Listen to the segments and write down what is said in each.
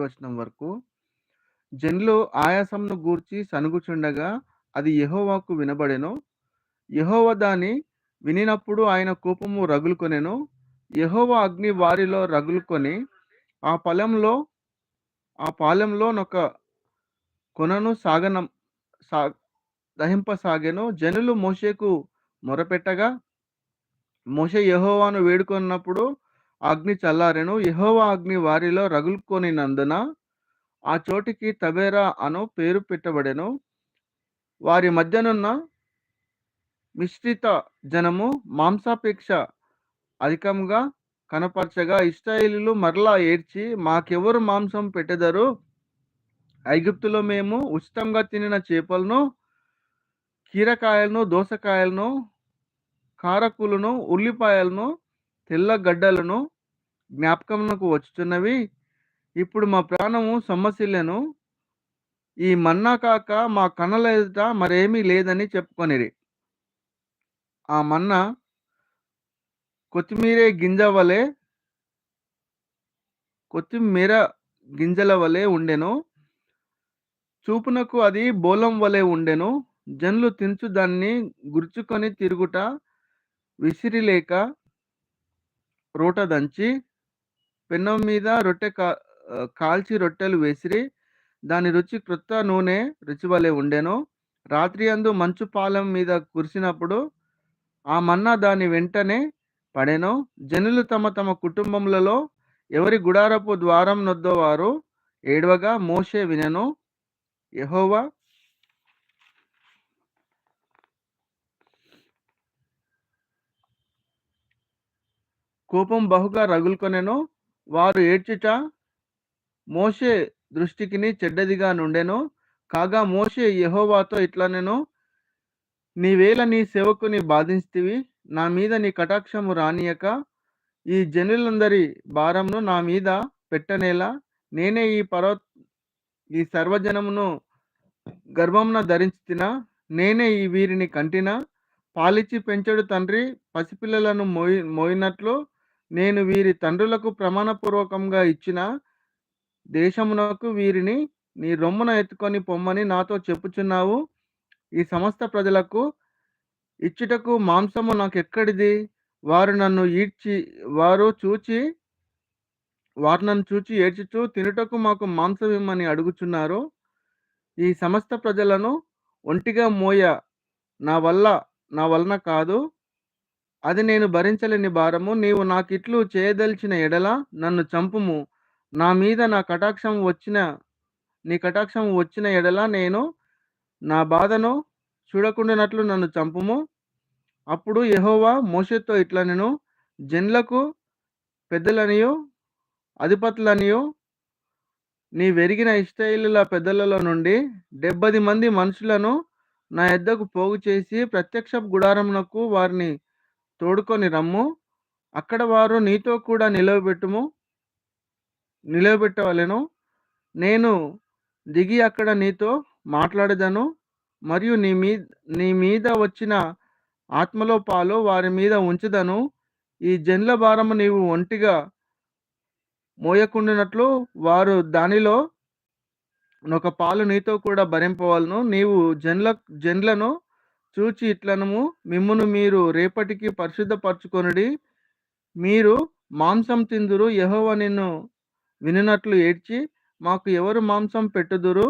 వచనం వరకు. జనులు ఆయాసంను గూర్చి సనుగుచుండగా అది యహోవాకు వినబడెను. యహోవ దాని వినినప్పుడు ఆయన కోపము రగులుకొనెను. యహోవ అగ్ని వారిలో రగులుకొని ఆ పొలంలో ఆ పాలెంలోనొక కొనను సాగనం సా దహింపసాగెను. జనులు మోషేకు మొరపెట్టగా మోషే యహోవాను వేడుకొన్నప్పుడు అగ్ని చల్లారెను. యహోవా అగ్ని వారిలో రగులుకొనినందున ఆ చోటికి తబేరా అను పేరు పెట్టబడెను. వారి మధ్యనున్న మిశ్రిత జనము మాంసాపేక్ష అధికంగా కనపరచగా ఇస్టాయిలు మరలా ఏడ్చి మాకెవరు మాంసం పెట్టెదరు? ఐగుప్తులో మేము ఉచితంగా తినిన చేపలను కీరకాయలను దోసకాయలను కారకులను ఉల్లిపాయలను తెల్ల గడ్డలను జ్ఞాపకమునకు వచ్చుచున్నవి. ఇప్పుడు మా ప్రాణము సొమ్మసిల్లెను. ఈ మన్నా కాక మా కన్నల ఎదుట మరేమీ లేదని చెప్పుకొనిరి. ఆ మన్నా కొత్తిమీరే గింజ వలె కొత్తిమీర గింజల వలె ఉండెను. చూపునకు అది బోలం వలె ఉండెను. జన్లు తినుచు దాన్ని గుర్చుకొని తిరుగుట విసిరిలేక రోట దంచి పెన్నం మీద రొట్టె కా కాల్చి రొట్టెలు వేసిరి దాని రుచి క్రొత్త నూనె రుచి వలె ఉండెను. రాత్రి అందు మంచు పాలెం మీద కురిసినప్పుడు ఆ మన్నా దాని వెంటనే పడెను. జనులు తమ తమ కుటుంబములలో ఎవరి గుడారపు ద్వారం నొద్దవారు ఏడవగా మోషే వినెను. యహోవా కోపం బహుగా రగులుకొనెను వారు ఏడ్చుట మోషే దృష్టికిని చెడ్డదిగా నుండెను. కాగా మోషే యెహోవాతో ఇట్లనెను నీవేళ నీ సేవకుని బాధించితివి నా మీద నీ కటాక్షము రానియక ఈ జనులందరి భారమును నా మీద పెట్టనేలా నేనే ఈ పర్వ ఈ సర్వజనమును గర్భమున ధరించిన నేనే ఈ వీరిని కంటిన పాలిచ్చి పెంచడు తండ్రి పసిపిల్లలను మోయి మోయినట్లు నేను వీరి తండ్రులకు ప్రమాణపూర్వకంగా ఇచ్చిన దేశమునకు వీరిని నీ రొమ్మున ఎత్తుకొని పొమ్మని నాతో చెప్పుచున్నావు. ఈ సమస్త ప్రజలకు ఇచ్చుటకు మాంసము నాకు ఎక్కడిది వారు నన్ను ఈడ్చి వారు చూచి వారు నన్ను చూచి ఏడ్చుచు తినుటకు మాకు మాంసం ఇమ్మని అడుగుచున్నారు. ఈ సమస్త ప్రజలను ఒంటిగా మోయ నా వల్ల నా వలన కాదు. అది నేను భరించలేని భారము. నీవు నాకిట్లు చేయదలిచిన ఎడల నన్ను చంపుము. నా మీద నా కటాక్షం వచ్చిన నీ కటాక్షం వచ్చిన ఎడల నేను నా బాధను చూడకుండానట్లు నన్ను చంపుము. అప్పుడు యెహోవా ఇట్లా ఇట్లనెను జన్లకు పెద్దలనియు అధిపతులనియు నీ వెరిగిన ఇష్టైలుల పెద్దలలో నుండి డెబ్బది మంది మనుషులను నా ఎద్దకు పోగు చేసి ప్రత్యక్ష గుడారమునకు వారిని తోడుకొని రమ్ము. అక్కడ వారు నీతో కూడా నిలవబెట్టుము. నిలవబెట్టవలెను. నేను దిగి అక్కడ నీతో మాట్లాడదను. మరియు నీ మీ నీ మీద వచ్చిన ఆత్మలో పాలు వారి మీద ఉంచుదను. ఈ జన్ల భారము నీవు ఒంటిగా మోయకుండినట్లు వారు దానిలో ఒక పాలు నీతో కూడా భరింపవలను. నీవు జన్ల జన్లను చూచి ఇట్లనము మిమ్మును మీరు రేపటికి పరిశుద్ధపరచుకొనుడి. మీరు మాంసం తిందురు యహోవ నిన్ను వినినట్లు ఏడ్చి మాకు ఎవరు మాంసం పెట్టుదురు?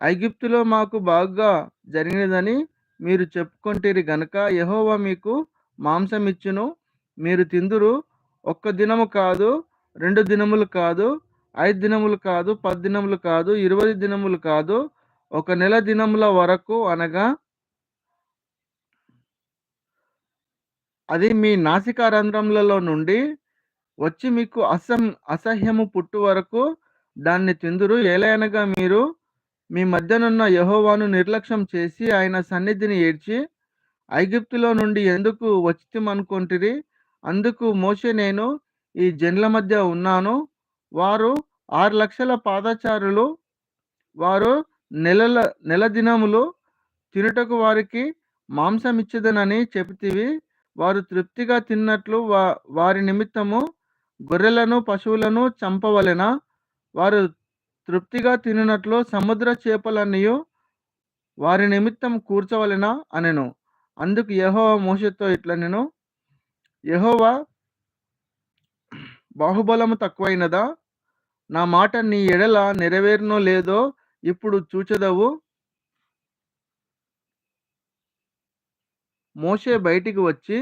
ఐగిప్తులో మాకు బాగా జరిగినదని మీరు చెప్పుకొంటిరి గనక యెహోవా మీకు మాంసం ఇచ్చును మీరు తిందురు ఒక్క దినము కాదు రెండు దినములు కాదు ఐదు దినములు కాదు పది దినములు కాదు ఇరవై దినములు కాదు ఒక నెల దినముల వరకు అనగా అది మీ నాసికా రంధ్రములలో నుండి వచ్చి మీకు అసం అసహ్యము పుట్టు వరకు దాన్ని తిందురు. ఏలైనగా మీరు మీ మధ్యనున్న యహోవాను నిర్లక్ష్యం చేసి ఆయన సన్నిధిని ఏడ్చి ఐగిప్తులో నుండి ఎందుకు వచ్చితిమనుకొంటిరి? అందుకు మోసే నేను ఈ జన్ల మధ్య ఉన్నాను. వారు ఆరు లక్షల పాదచారులు. వారు నెలల నెల దినములు తినుటకు వారికి మాంసం ఇచ్చదనని చెప్తివి వారు తృప్తిగా తిన్నట్లు వా వారి నిమిత్తము గొర్రెలను పశువులను చంపవలెనా? వారు తృప్తిగా తినునట్లు సముద్ర చేపలన్నయు వారి నిమిత్తం కూర్చవలెనా? అనెను. అందుకు యహోవా మోసతో ఇట్లా ఇట్లనెను యెహోవా బాహుబలము తక్కువైనదా? నా మాట నీ ఎడల నెరవేరునో లేదో ఇప్పుడు చూచదవు. మోషే బయటికి వచ్చి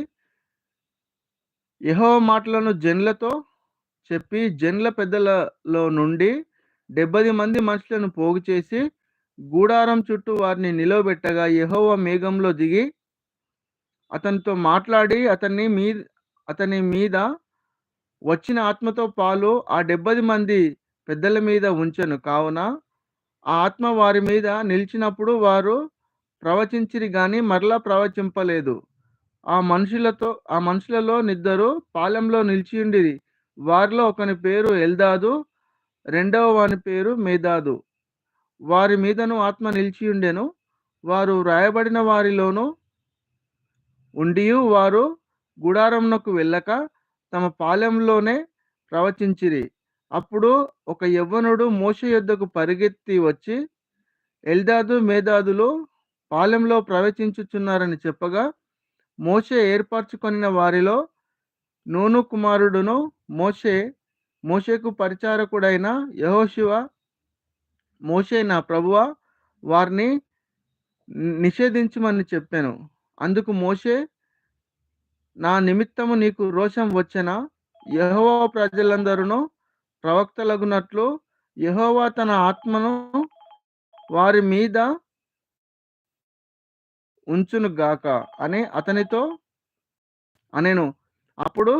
యహో మాటలను జన్లతో చెప్పి జన్ల పెద్దలలో నుండి డెబ్బది మంది మనుషులను పోగు చేసి గూడారం చుట్టూ వారిని నిలవబెట్టగా యహోవ మేఘంలో దిగి అతనితో మాట్లాడి అతన్ని మీ అతని మీద వచ్చిన ఆత్మతో పాలు ఆ డెబ్బది మంది పెద్దల మీద ఉంచను. కావున ఆ ఆత్మ వారి మీద నిలిచినప్పుడు వారు ప్రవచించిరి గాని మరలా ప్రవచింపలేదు. ఆ మనుషులతో ఆ మనుషులలో నిద్దరు పాలెంలో నిలిచియుండిరి. వారిలో ఒకని పేరు ఎల్దాదు రెండవ వాని పేరు మేదాదు. వారి మీదను ఆత్మ నిలిచియుండెను. వారు వ్రాయబడిన వారిలోను ఉండియు వారు గుడారంనకు వెళ్ళక తమ పాలెంలోనే ప్రవచించిరి. అప్పుడు ఒక యవ్వనుడు మోస యొద్దకు పరిగెత్తి వచ్చి ఎల్దాదు మేధాదులు పాలెంలో ప్రవచించుచున్నారని చెప్పగా మోషే ఏర్పరచుకొనిన వారిలో నూను కుమారుడును మోషే మోషేకు పరిచారకుడైన యహోశివ మోషే నా ప్రభువ వారిని నిషేధించమని చెప్పాను. అందుకు మోషే నా నిమిత్తము నీకు రోషం వచ్చెనా? యహోవా ప్రజలందరూ ప్రవక్తలగునట్లు యహోవా తన ఆత్మను వారి మీద ఉంచును గాక అని అతనితో అనెను. అప్పుడు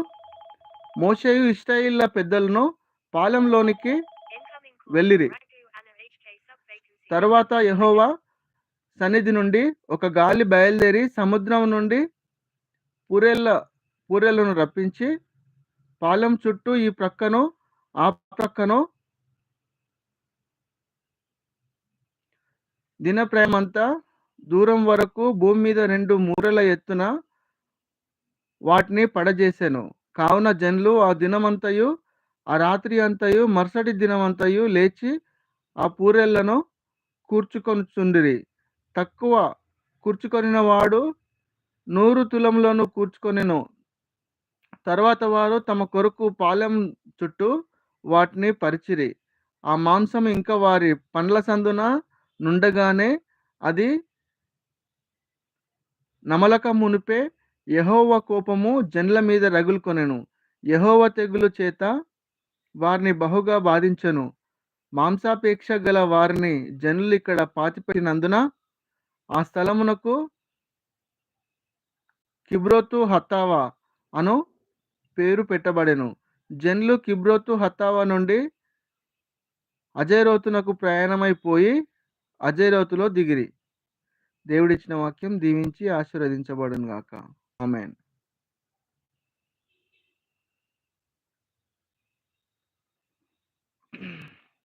మోషేయు ఇశ్రాయేళ్ళ పెద్దలను పాలెంలోనికి వెళ్ళిరి. తరువాత యహోవా సన్నిధి నుండి ఒక గాలి బయలుదేరి సముద్రం నుండి పూరెళ్ళ పూరెలను రప్పించి పాలెం చుట్టూ ఈ ప్రక్కను ఆ ప్రక్కను దినప్రేమంతా దూరం వరకు భూమి మీద రెండు మూరల ఎత్తున వాటిని పడజేశాను కావున జనులు ఆ దినమంతయు ఆ రాత్రి అంతయు మరుసటి దినమంతయు లేచి ఆ పూరెళ్ళను కూర్చుకొనుచుండిరి. తక్కువ కూర్చుకొనిన వాడు నూరు తులంలోను కూర్చుకొనెను. తర్వాత వారు తమ కొరకు పాలెం చుట్టూ వాటిని పరిచిరి. ఆ మాంసం ఇంకా వారి పండ్ల సందున నుండగానే అది నమలక మునిపే యహోవ కోపము జన్ల మీద రగులుకొనెను. యహోవ తెగులు చేత వారిని బహుగా బాధించెను. మాంసాపేక్ష గల వారిని జనులు ఇక్కడ పాతిపెట్టినందున ఆ స్థలమునకు కిబ్రోతు హత్తావా అను పేరు పెట్టబడెను. జన్లు కిబ్రోతు హత్తావా నుండి అజయరోతునకు ప్రయాణమైపోయి అజయరోతులో దిగిరి. దేవుడిచ్చిన వాక్యం దీవించి ఆశీర్వదించబడును గాక ఆమెన్.